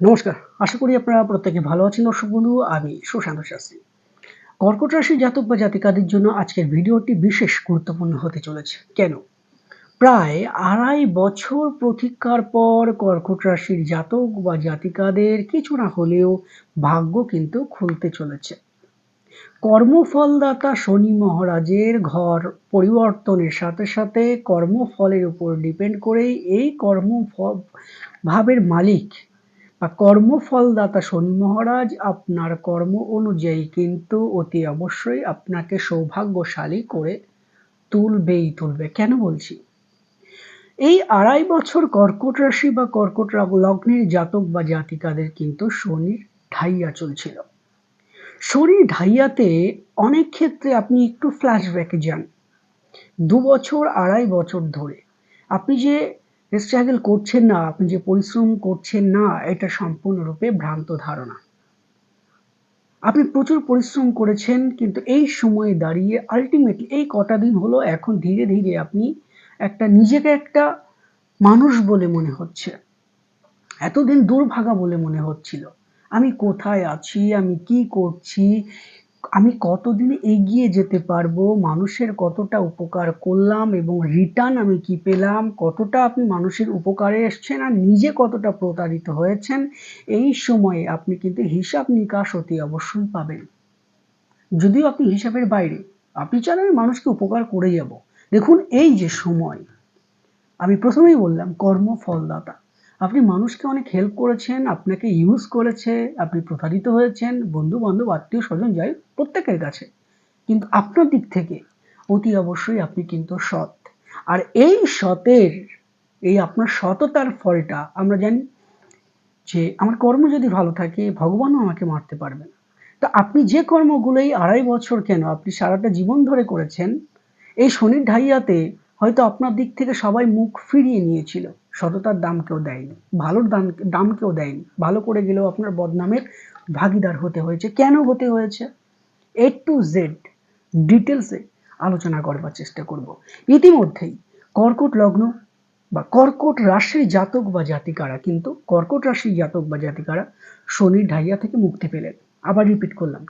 নমস্কার, আশা করি আপনারা প্রত্যেকে ভালো আছেন। দর্শক বন্ধু, আমি সুশান্ত শাস্ত্রী। কর্কট রাশি জাতক বা জাতিকাদের জন্য আজকের ভিডিওটি বিশেষ গুরুত্বপূর্ণ হতে চলেছে। কেন? প্রায় আড়াই বছর প্রতীক্ষার পর কর্কট রাশির জাতক বা জাতিকাদের কিছু না হলেও ভাগ্য কিন্তু খুলতে চলেছে। কর্মফলদাতা শনি মহারাজের ঘর পরিবর্তনের সাথে সাথে কর্মফলের উপর ডিপেন্ড করেই এই কর্ম ভাবের মালিক কর্মফলদাতা শনি মহারাজ, আপনার কর্ম অনুযায়ী কিন্তু অতি অবশ্যই আপনাকে সৌভাগ্যশালী করে তুলবেই তুলবে। কেন বলছি? এই আড়াই বছর কর্কট রাশি বা কর্কট লগ্নের জাতক বা জাতিকাদের কিন্তু শনির ঢাইয়া চলছিল। শনি ঢাইয়াতে অনেক ক্ষেত্রে আপনি একটু ফ্ল্যাশব্যাকে যান। দু বছর, আড়াই বছর ধরে আপনি যে স্ট্রাগল করছেন না, আপনি যে পরিশ্রম করছেন না, এটা সম্পূর্ণরূপে ভ্রান্ত ধারণা। আপনি প্রচুর পরিশ্রম করেছেন, কিন্তু এই সময়ে দাঁড়িয়ে আলটিমেটলি এই কটা দিন হলো এখন ধীরে ধীরে আপনি একটা নিজেকে একটা মানুষ বলে মনে হচ্ছে। এতদিন দুর্ভাগা বলে মনে হচ্ছিল। আমি কোথায় আছি, আমি কি করছি আমি কতদিন এগিয়ে যেতে পারব? মানুষের কতটা উপকার করলাম এবং রিটার্ন আমি কি পেলাম? কতটা আপনি মানুষের উপকারে এসছেন আর নিজে কতটা প্রতারিত হয়েছেন? এই সময়ে আপনি কিন্তু হিসাব নিকাশ অতি অবশ্যই পাবেন। যদিও আপনি হিসাবের বাইরে, আপনি চান আমি মানুষকে উপকার করে যাব। দেখুন এই যে সময়, আমি প্রথমেই বললাম কর্ম ফলদাতা আপনি মানুষকে অনেক হেল্প করেছেন, আপনাকে ইউজ করেছে, আপনি প্রতারিত হয়েছেন বন্ধু বান্ধব আত্মীয় স্বজন যাই প্রত্যেকের কাছে। কিন্তু আপনার দিক থেকে অতি অবশ্যই আপনি কিন্তু সৎ। আর এই সতের, এই আপনার সততার ফলটা আমরা জানি যে আমার কর্ম যদি ভালো থাকে, ভগবানও আমাকে মারতে পারবেন তো আপনি যে কর্মগুলোই আড়াই বছর কেন আপনি সারাটা জীবন ধরে করেছেন, এই শনির ঢাইয়াতে হয়তো আপনার দিক থেকে সবাই মুখ ফিরিয়ে নিয়েছিল। সততার দাম কেউ দেয়নি, ভালোর দাম দাম কেউ দেয়নি। ভালো করে গেলেও আপনার বদনামের ভাগিদার হতে হয়েছে। কেন হতে হয়েছে? এ টু জেড ডিটেলসে আলোচনা করবার চেষ্টা করব। ইতিমধ্যেই কর্কট লগ্ন বা কর্কট রাশির জাতক বা জাতিকারা কিন্তু, কর্কট রাশির জাতক বা জাতিকারা শনির ঢাইয়া থেকে মুক্তি পেলেন। আবার রিপিট করলাম।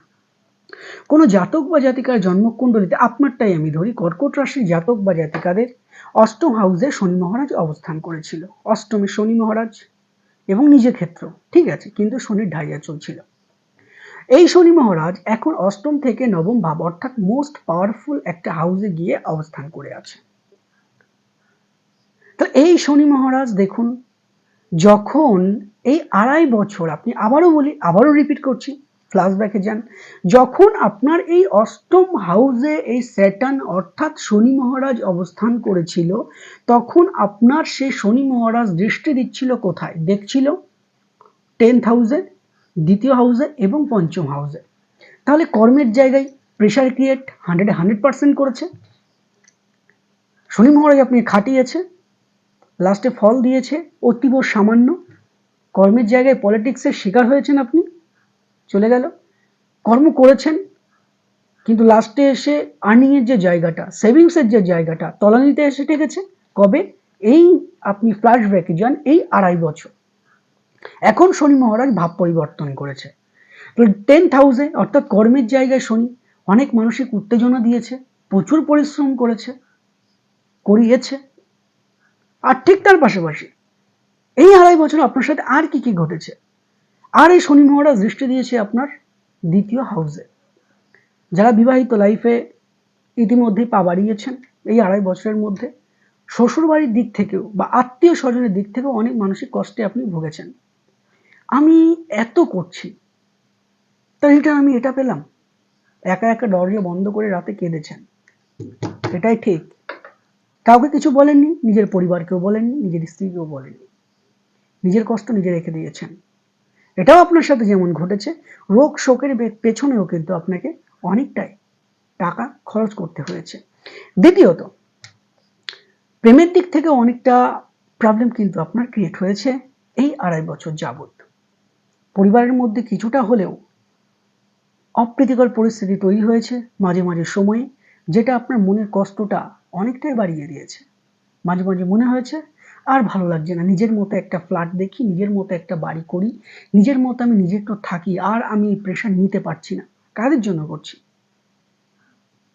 কোনো জাতক বা জাতিকার জন্মকুণ্ডলিতে, আপনারটাই আমি ধরি, কর্কট রাশির জাতক বা জাতিকাদের অষ্টম হাউসে শনি মহারাজ অবস্থান করেছিল। অষ্টমে শনি মহারাজ এবং নিজের ক্ষেত্র, ঠিক আছে, কিন্তু শনির ঢাইয়া চলছিল। এই শনি মহারাজ এখন অষ্টম থেকে নবম ভাব, অর্থাৎ মোস্ট পাওয়ারফুল একটা হাউসে গিয়ে অবস্থান করে আছে। তো এই শনি মহারাজ, দেখুন, যখন এই আড়াই বছর, আপনি আবারও বলি, আবারও রিপিট করছি ফ্ল্যাশব্যাকে যান যখন আপনার এই অষ্টম হাউসে এই স্যাটার্ন অর্থাৎ শনি মহারাজ অবস্থান করেছিল, তখন আপনার সেই শনি মহারাজ দৃষ্টি দিচ্ছিল কোথায়? দেখছিল টেন্থ হাউসে দ্বিতীয় হাউসে এবং পঞ্চম হাউসে তাহলে কর্মের জায়গায় pressure create hundred hundred percent করেছে। শনি মহারাজ আপনি খাটিয়েছে লাস্টে ফল দিয়েছে, অতীব সামান্য। কর্মের জায়গায় পলিটিক্সের শিকার হয়েছেন আপনি। চলে গেল। কর্ম করেছেন, কিন্তু লাস্টে এসে আর্নিংয়ের যে জায়গাটা সেভিংসের যে জায়গাটা, তলানিতে এসে ঠেকেছে। কবে? এই আপনি ফ্ল্যাশ ব্যাকে যান, এই আড়াই বছর। এখন শনি মহারাজ ভাব পরিবর্তন করেছে। টেন্থ হাউসে অর্থাৎ কর্মের জায়গায় শনি, অনেক মানসিক উত্তেজনা দিয়েছে, প্রচুর পরিশ্রম করেছে, করিয়েছে। আর ঠিক তার পাশাপাশি, এই আড়াই বছর আপনার সাথে আর কি কি ঘটেছে? আর এই শনি মহারাজ দৃষ্টি দিয়েছে আপনার দ্বিতীয় হাউসে যারা বিবাহিত লাইফে ইতিমধ্যেই পা বাড়িয়েছেন, এই আড়াই বছরের মধ্যে, শ্বশুরবাড়ির দিক থেকেও বা আত্মীয় স্বজনের দিক থেকেও অনেক মানসিক কষ্টে আপনি ভুগেছেন। আমি এত করছি, তা এটা আমি এটা পেলাম। একা একা দরজা বন্ধ করে রাতে কেঁদেছেন। এটাই ঠিক। কাউকে কিছু বলেননি, নিজের পরিবারকেও বলেননি, নিজের স্ত্রীকেও বলেননি। নিজের কষ্ট নিজে রেখে দিয়েছেন। এটাও আপনার সাথে যেমন ঘটেছে, রোগ শোকের পেছনেও কিন্তু আপনাকে অনেকটাই টাকা খরচ করতে হয়েছে। দ্বিতীয়ত, প্রেমের দিক থেকে অনেকটা প্রবলেম কিন্তু আপনার ক্রিয়েট হয়েছে এই আড়াই বছর যাবৎ। পরিবারের মধ্যে কিছুটা হলেও অপ্রীতিকর পরিস্থিতি তৈরি হয়েছে মাঝে মাঝে সময়ে, যেটা আপনার মনের কষ্টটা অনেকটাই বাড়িয়ে দিয়েছে। মাঝে মাঝে মনে হয়েছে আর ভালো লাগছে না। নিজের মতো একটা ফ্ল্যাট দেখি, নিজের মতো একটা বাড়ি করি, নিজের মতো আমি নিজে একটু থাকি, আর আমি এই প্রেশার নিতে পারছি না। কাদের জন্য করছি?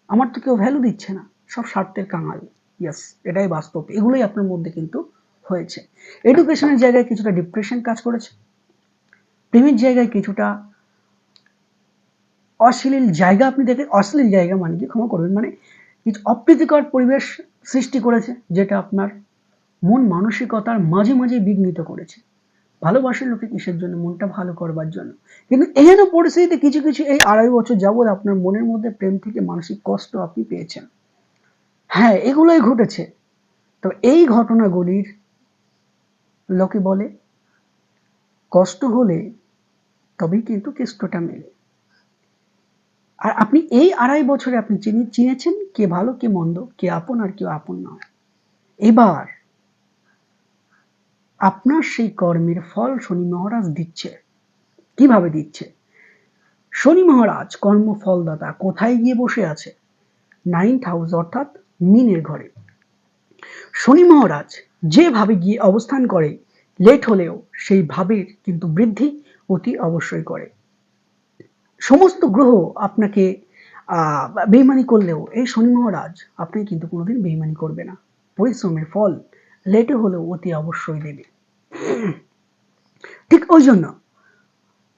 আমার তো কেউ ভ্যালু দিচ্ছে না। সব স্বার্থের কাঙাল। ইয়াস এটাই বাস্তব। এগুলোই আপনার মধ্যে কিন্তু হয়েছে। এডুকেশনের জায়গায় কিছুটা ডিপ্রেশন কাজ করেছে। প্রেমের জায়গায় কিছুটা অশ্লীল জায়গা আপনি দেখে, অশ্লীল জায়গা মানে কি? ক্ষমা করবেন। মানে কিছু অপ্রীতিকর পরিবেশ সৃষ্টি করেছে, যেটা আপনার মন মানসিকতার মাঝে মাঝে বিঘ্নিত করেছে। ভালোবাসার লোকে কিসের জন্য? মনটা ভালো করবার জন্য। কিন্তু এহেন পরিস্থিতিতে কিছু কিছু এই আড়াই বছর যাবৎ আপনার মনের মধ্যে প্রেম থেকে মানসিক কষ্ট আপনি পেয়েছেন। হ্যাঁ এগুলোই ঘটেছে। তবে এই ঘটনাগুলির লোকে বলে, কষ্ট হলে তবেই কিন্তু কেষ্টটা মেলে। আর আপনি এই আড়াই বছরে আপনি চিনি, চিনেছেন কে ভালো, কে মন্দ, কে আপন আর কেউ আপন নয়। এবার আপনার সেই কর্মের ফল শনি মহারাজ দিচ্ছে। কীভাবে দিচ্ছে? শনি মহারাজ কর্মফলদাতা কোথায় গিয়ে বসে আছে? নাইন্থ হাউস অর্থাৎ মিনের ঘরে। শনি মহারাজ যেভাবে গিয়ে অবস্থান করে, লেট হলেও সেই ভাবের কিন্তু বৃদ্ধি অতি অবশ্যই করে। সমস্ত গ্রহ আপনাকে বেইমানি করলেও এই শনি মহারাজ আপনি কিন্তু কোনোদিন বেইমানি করবে না। পরিশ্রমের ফল লেটে হলেও অতি অবশ্যই দেবে। ঠিক ওই জন্য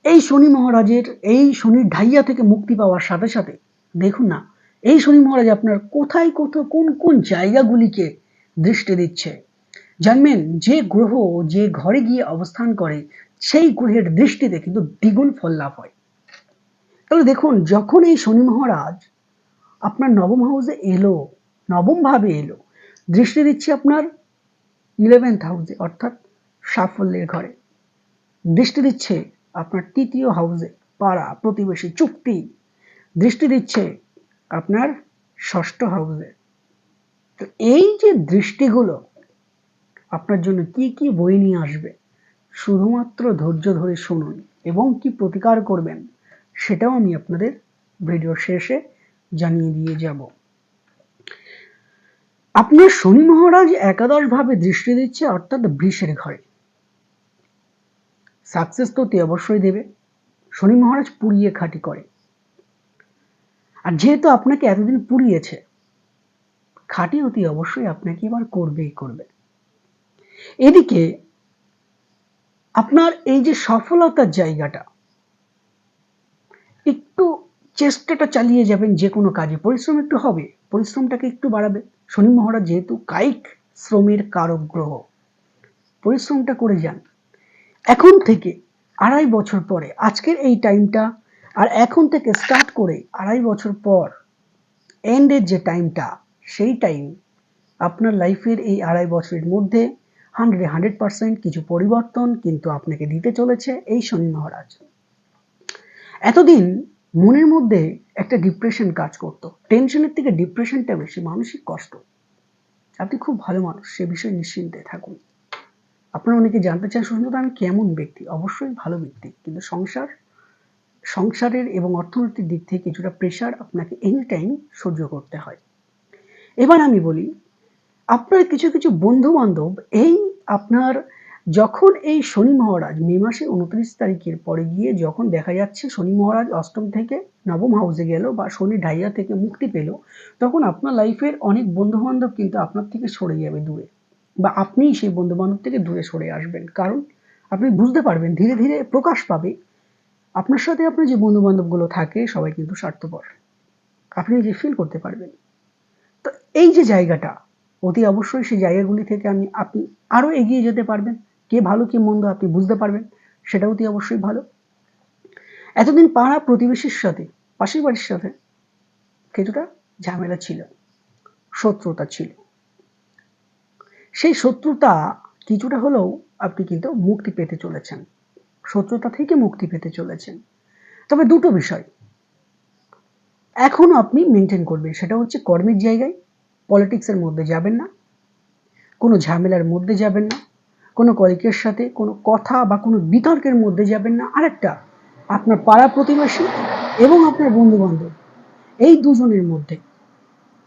এই শনি মহারাজের, এই শনির ঢাইয়া থেকে মুক্তি পাওয়ার সাথে সাথে দেখুন না, এই শনি মহারাজ আপনার কোথায় কোথাও কোন কোন জায়গাগুলিকে দৃষ্টি দিচ্ছে। জানবেন যে গ্রহ যে ঘরে গিয়ে অবস্থান করে, সেই গ্রহের দৃষ্টিতে কিন্তু দ্বিগুণ ফল লাভ হয়। তাহলে দেখুন, যখন এই শনি মহারাজ আপনার নবম হাউসে এলো নবম ভাবে এলো, দৃষ্টি দিচ্ছে আপনার ইলেভেন্থ হাউসে, অর্থাৎ সাফল্যের ঘরে। দৃষ্টি দিচ্ছে আপনার তৃতীয় হাউসে পাড়া প্রতিবেশী চুক্তি। দৃষ্টি দিচ্ছে আপনার ষষ্ঠ হাউসে। তো এই যে দৃষ্টিগুলো, আপনার জন্য কি কি বই নিয়ে আসবে, শুধুমাত্র ধৈর্য ধরে শুনুন এবং কি প্রতিকার করবেন, সেটাও আমি আপনাদের ভিডিও শেষে জানিয়ে দিয়ে যাব। আপনার শনি মহারাজ একাদশ ভাবে দৃষ্টি দিচ্ছে, অর্থাৎ বৃষের ঘরে। সাকসেস তো অবশ্যই দেবে। শনি মহারাজ পুড়িয়ে খাটি করে। আর যেহেতু আপনাকে এতদিন পুড়িয়েছে, খাটি অতি অবশ্যই আপনাকে এবার করবেই করবে। এদিকে, আপনার এই যে সফলতার জায়গাটা, একটু চেষ্টাটা চালিয়ে যাবেন যে কোনো কাজে। পরিশ্রম একটু হবে, পরিশ্রমটাকে একটু বাড়াবে। শনি মহারাজ যেহেতু কায়িক শ্রমের কারক গ্রহ, পরিশ্রমটা করে যান। এখন থেকে আড়াই বছর পরে, আজকের এই টাইমটা, আর এখন থেকে স্টার্ট করে আড়াই বছর পর এন্ডের যে টাইমটা, সেই টাইম আপনার লাইফের এই আড়াই বছরের মধ্যে হান্ড্রেড হান্ড্রেড পার্সেন্ট কিছু পরিবর্তন কিন্তু আপনাকে দিতে চলেছে এই শনি মহারাজ। এতদিন মনের মধ্যে একটা ডিপ্রেশন কাজ করতো। টেনশনের থেকে ডিপ্রেশনটা বেশি মানসিক কষ্ট। আপনি খুব ভালো মানুষ, সে বিষয়ে নিশ্চিন্তে থাকুন। আপনারা অনেকে জানতে চান সুন্দর আমি কেমন ব্যক্তি? অবশ্যই ভালো ব্যক্তি। কিন্তু সংসার, সংসারের এবং অর্থনৈতিক দিক থেকে কিছুটা প্রেশার আপনাকে এনি টাইম সহ্য করতে হয়। এবার আমি বলি, আপনার কিছু কিছু বন্ধু বান্ধব এই আপনার যখন এই শনি মহারাজ মে মাসে উনত্রিশ তারিখের পরে গিয়ে যখন দেখা যাচ্ছে শনি মহারাজ অষ্টম থেকে নবম হাউসে গেল বা শনি ডাইয়া থেকে মুক্তি পেল, তখন আপনার লাইফের অনেক বন্ধু বান্ধব কিন্তু আপনার থেকে সরে যাবে দূরে বা আপনিই সেই বন্ধু বান্ধব থেকে দূরে সরে আসবেন। কারণ আপনি বুঝতে পারবেন, ধীরে ধীরে প্রকাশ পাবে। আপনার সাথে আপনার যে বন্ধু বান্ধবগুলো থাকে সবাই কিন্তু স্বার্থপর। আপনি যে ফিল করতে পারবেন। তো এই যে জায়গাটা, অতি অবশ্যই সেই জায়গাগুলি থেকে আমি, আপনি আরও এগিয়ে যেতে পারবেন। কে ভালো, কে মন্দ আপনি বুঝতে পারবেন, সেটাও অতি অবশ্যই ভালো। এতদিন পাড়া প্রতিবেশীর সাথে, পাশের বাড়ির সাথে কিছুটা ঝামেলা ছিল, শত্রুতা ছিল। সেই শত্রুতা কিছুটা হলেও আপনি কিন্তু মুক্তি পেতে চলেছেন, শত্রুতা থেকে মুক্তি পেতে চলেছেন। তবে দুটো বিষয়। এখনও আপনি মেনটেন করবেন, সেটা হচ্ছে কর্মের জায়গায় পলিটিক্সের মধ্যে যাবেন না, কোনো ঝামেলার মধ্যে যাবেন না। কোনো কলিকের সাথে, কোনো কথা বা কোনো বিতর্কের মধ্যে যাবেন না। আরেকটা, আপনার পাড়া প্রতিবেশী এবং আপনার বন্ধু বান্ধব এই দুজনের মধ্যে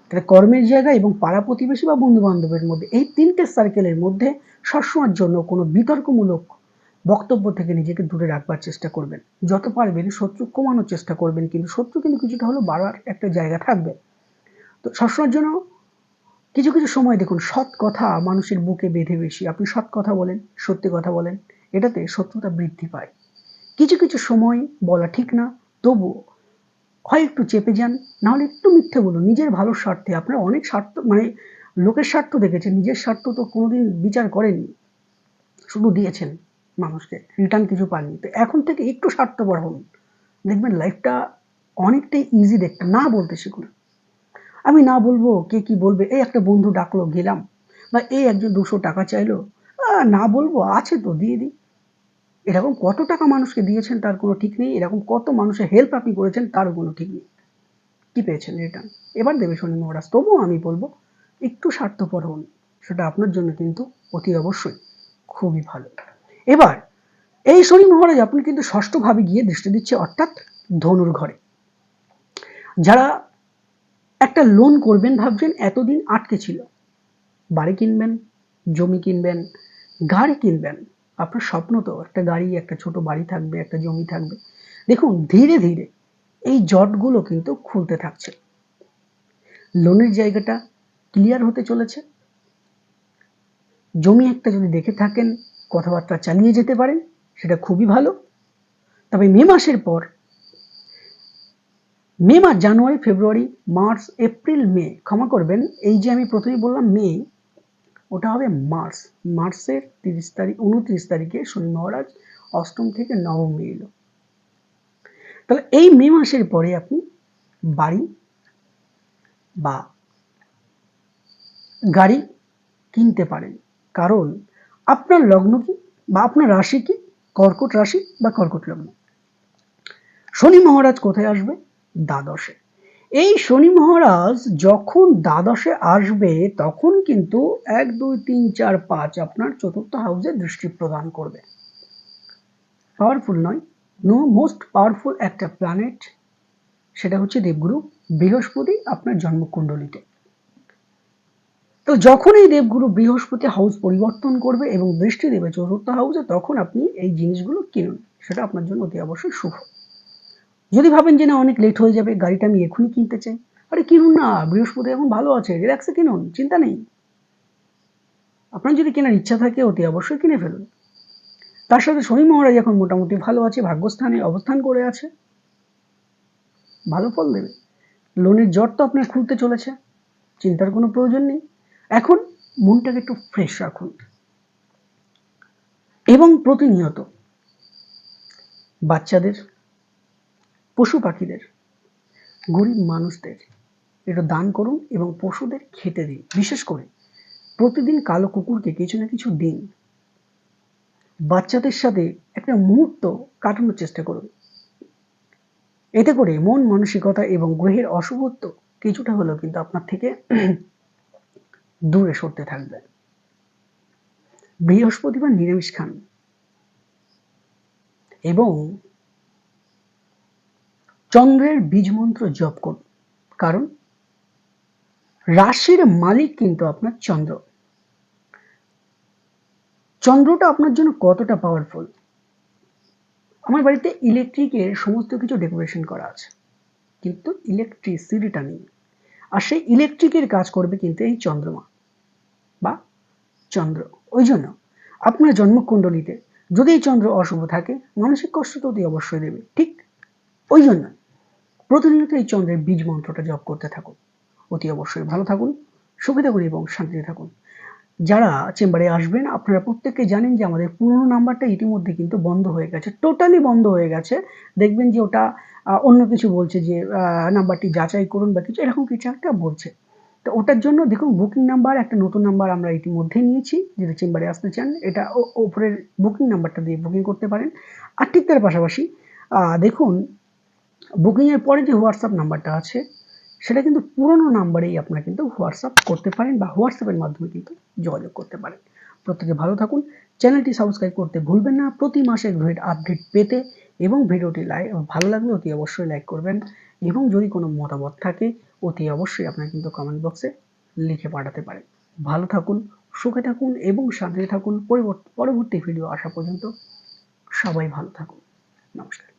তাহলে কর্মের জায়গা এবং পাড়া প্রতিবেশী বা বন্ধু বান্ধবের মধ্যে, এই তিনটে সার্কেলের মধ্যে সবসময়ের জন্য কোনো বিতর্কমূলক বক্তব্য থেকে নিজেকে দূরে রাখবার চেষ্টা করবেন। যত পারবেন শত্রু কমানোর চেষ্টা করবেন, কিন্তু শত্রু কিন্তু কিছুটা হলেও বাড়ার একটা জায়গা থাকবে। তো সবসময়ের জন্য কিছু কিছু সময় দেখুন, সৎ কথা মানুষের বুকে বেঁধে বেশি। আপনি সৎ কথা বলেন, সত্যি কথা বলেন, এটাতে শত্রুতা বৃদ্ধি পায়। কিছু কিছু সময় বলা ঠিক না তবুও হয় একটু চেপে যান, নাহলে একটু মিথ্যে বলুন। নিজের ভালো স্বার্থে আপনারা অনেক স্বার্থ মানে লোকের স্বার্থ দেখেছেন, নিজের স্বার্থ তো কোনোদিন বিচার করেননি। শুধু দিয়েছেন মানুষকে, রিটার্ন কিছু পাননি। তো এখন থেকে একটু স্বার্থপর হন। দেখবেন লাইফটা অনেকটাই ইজি দেখতে, না বলতে শিখুন। আমি না বলব কে কি বলবে। এই একটা বন্ধু ডাকলো, গেলাম। বা এই একজন দুশো টাকা চাইলো। না বলব, আছে তো, দিয়ে দিই। এরকম কত টাকা মানুষকে দিয়েছেন তার কোনো ঠিক নেই। এরকম কত মানুষের হেল্প আপনি করেছেন তারও কোনো ঠিক নেই। কি পেয়েছেন রিটার্ন এবার দেবে শনি মহারাজ, তবুও আমি বলব, একটু স্বার্থপর হন। সেটা আপনার জন্য কিন্তু অতি অবশ্যই খুবই ভালো। এবার, এই শনি মহারাজ আপনি কিন্তু ষষ্ঠভাবে গিয়ে দৃষ্টি দিচ্ছে অর্থাৎ ধনুর ঘরে। যারা একটা লোন করবেন, ভাবছেন এতদিন আটকে ছিল। বাড়ি কিনবেন, জমি কিনবেন, গাড়ি কিনবেন। আপনার স্বপ্ন তো, একটা গাড়ি, একটা ছোট বাড়ি থাকবে, একটা জমি থাকবে। দেখুন, ধীরে ধীরে এই জটগুলো কিন্তু খুলতে থাকছে। লোনের জায়গাটা ক্লিয়ার হতে চলেছে। জমি একটা যদি দেখে থাকেন, কথাবার্তা চালিয়ে যেতে পারেন, সেটা খুবই ভালো। তবে মে মাসের পর মে মাস জানুয়ারি, ফেব্রুয়ারি, মার্চ, এপ্রিল, মে, ক্ষমা করবেন। এই যে আমি প্রথমেই বললাম মে, ওটা হবে মার্চ। মার্চের তিরিশ তারিখ, উনত্রিশ তারিখে শনি মহারাজ অষ্টম থেকে নবমে এলো। তাহলে এই মে মাসের পরে আপনি বাড়ি বা গাড়ি কিনতে পারেন। কারণ আপনার লগ্ন কি বা আপনার রাশি কি? কর্কট রাশি বা কর্কট লগ্ন? শনি মহারাজ কোথায় আসবে? দ্বাদশে। এই শনি মহারাজ যখন দ্বাদশে আসবে, তখন কিন্তু এক, দুই, তিন, চার, পাঁচ আপনার চতুর্থ হাউসে দৃষ্টি প্রদান করবে। পাওয়ারফুল নয়। নো মোস্ট পাওয়ারফুল একটা প্ল্যানেট সেটা হচ্ছে দেবগুরু। বৃহস্পতি আপনার জন্মকুণ্ডলিতে। তো যখন এই দেবগুরু বৃহস্পতি হাউস পরিবর্তন করবে এবং দৃষ্টি দেবে চতুর্থ হাউসে তখন আপনি এই জিনিসগুলো কিনুন। সেটা আপনার জন্য অতি অবশ্যই শুভ। যদি ভাবেন যে না, অনেক লেট হয়ে যাবে, গাড়িটা আমি এখনই কিনতে চাই। আরে কিনুন না, বৃহস্পতি এখন ভালো আছে রিল্যাক্সে কিনুন, চিন্তা নেই। আপনার যদি কেনার ইচ্ছা থাকে, অতি অবশ্যই কিনে ফেলুন। তার সাথে শনি মহারাজ এখন মোটামুটি ভালো আছে, ভাগ্যস্থানে অবস্থান করে আছে। ভালো ফল দেবে। লোনের জ্বর তো আপনার খুলতে চলেছে, চিন্তার কোনো প্রয়োজন নেই। এখন মনটাকে একটু ফ্রেশ রাখুন। এবং প্রতিনিয়ত বাচ্চাদের পশু পাখিদের, গরিব মানুষদের একটু দান করুন এবং পশুদের খেতে দিন। বিশেষ করে প্রতিদিন কালো কুকুরকে কিছু না কিছু দিন। বাচ্চাদের সাথে একটা মুহূর্ত কাটানোর চেষ্টা করুন। এতে করে মন মানসিকতা এবং গ্রহের অশুভত্ব কিছুটা হলেও কিন্তু আপনার থেকে দূরে সরতে থাকবে। বৃহস্পতিবার নিরামিষ খান। এবং চন্দ্রের বীজ মন্ত্র জপ করুন। কারণ রাশির মালিক কিন্তু আপনার চন্দ্র। চন্দ্রটা আপনার জন্য কতটা পাওয়ারফুল আমার বাড়িতে ইলেকট্রিকের সমস্ত কিছু ডেকোরেশন করা আছে। কিন্তু ইলেকট্রিসিটিটা নেই। আর সেই ইলেকট্রিকের কাজ করবে কিন্তু এই চন্দ্রমা বা চন্দ্র। ওই জন্য আপনার জন্মকুণ্ডলিতে যদি চন্দ্র অশুভ থাকে, মানসিক কষ্ট তো অবশ্যই দেবে, ঠিক? ওই জন্য প্রতিনিয়ত এই চন্দ্রের বীজ মন্ত্রটা জপ করতে থাকুন। অতি অবশ্যই ভালো থাকুন সুখে থাকুন এবং শান্তিতে থাকুন। যারা চেম্বারে আসবেন, আপনারা প্রত্যেকে জানেন যে আমাদের পুরনো নাম্বারটা ইতিমধ্যে কিন্তু বন্ধ হয়ে গেছে, টোটালি বন্ধ হয়ে গেছে। দেখবেন যে ওটা অন্য কিছু বলছে যে নাম্বারটি যাচাই করুন বা কিছু, এরকম কিছু একটা বলছে। তো ওটার জন্য দেখুন, বুকিং নাম্বার, একটা নতুন নাম্বার আমরা ইতিমধ্যে নিয়েছি। যেটা চেম্বারে আসতে চান, এটা ওপরের বুকিং নাম্বারটা দিয়ে বুকিং করতে পারেন। আর ঠিক তার পাশাপাশি দেখুন বুকিংয়ের পরে যে হোয়াটসঅ্যাপ নাম্বারটা আছে, সেটা কিন্তু পুরনো নাম্বারেই আপনারা কিন্তু হোয়াটসঅ্যাপ করতে পারেন বা হোয়াটসঅ্যাপের মাধ্যমে কিন্তু যোগাযোগ করতে পারেন। প্রত্যেকে ভালো থাকুন। চ্যানেলটি সাবস্ক্রাইব করতে ভুলবেন না। প্রতি মাসে গ্রেড আপডেট পেতে এবং ভিডিওটি লাইক ভালো লাগলে অতি অবশ্যই লাইক করবেন এবং যদি কোনো মতামত থাকে, অতি অবশ্যই আপনারা কিন্তু কমেন্ট বক্সে লিখে পাঠাতে পারেন। ভালো থাকুন, সুখে থাকুন এবং শান্তিতে থাকুন। পরবর্তী ভিডিও আসা পর্যন্ত সবাই ভালো থাকুন। নমস্কার।